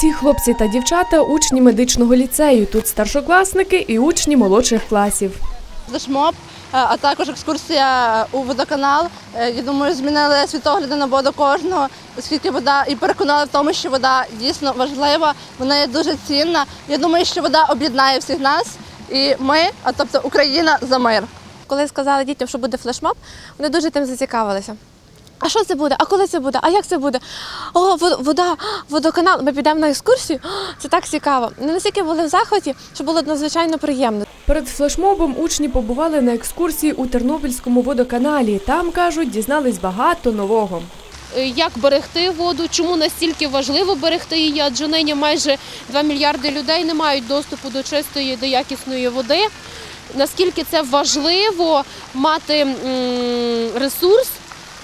Ці хлопці та дівчата учні медичного ліцею. Тут старшокласники і учні молодших класів. флешмоб, а також екскурсія у водоканал. Е, Я думаю, змінили світогляди на воду кожного, оскільки вода і переконали в тому, що вода дійсно важлива, вона є дуже цінна. Я думаю, що вода об'єднає всіх нас, і ми, а тобто Україна за мир. Коли сказали дітям, що буде флешмоб, вони дуже тим зацікавилися. А що це буде? А коли це буде? А як це буде? О, вода, водоканал. Ми підемо на екскурсію. Це так цікаво. Вони настільки були в захваті, що було надзвичайно приємно. Перед флешмобом учні побували на екскурсії у Тернопільському водоканалі. Там кажуть, дізнались багато нового. Е, як берегти воду, чому настільки важливо берегти її, адже нині майже 2 мільярди людей не мають доступу до чистої, до якісної води. Наскільки це важливо мати ресурс,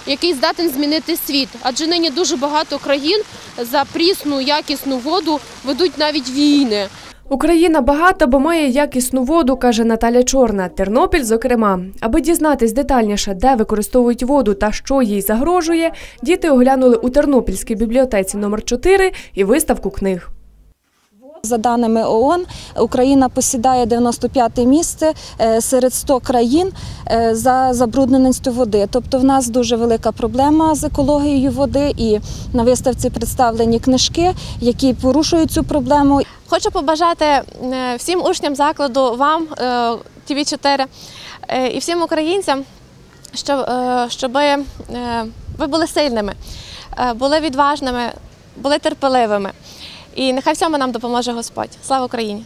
який здатен змінити світ. Адже нині дуже багато країн за прісну, якісну воду ведуть навіть війни. Україна багата, бо має якісну воду, каже Наталя Чорна. Тернопіль, зокрема. Аби дізнатись детальніше, де використовують воду та що їй загрожує, діти оглянули у Тернопільській бібліотеці номер 4 і виставку книг. За даними ООН, Україна посідає 95-те місце е, серед 100 країн е, за забрудненістю води. Тобто в нас дуже велика проблема з екологією води, і на виставці представлені книжки, які порушують цю проблему. Хочу побажати е, всім учням закладу, вам, тв 4 і всім українцям, щоб, ви були сильними, були відважними, були терпеливими. І нехай всьому нам допоможе Господь. Слава Україні!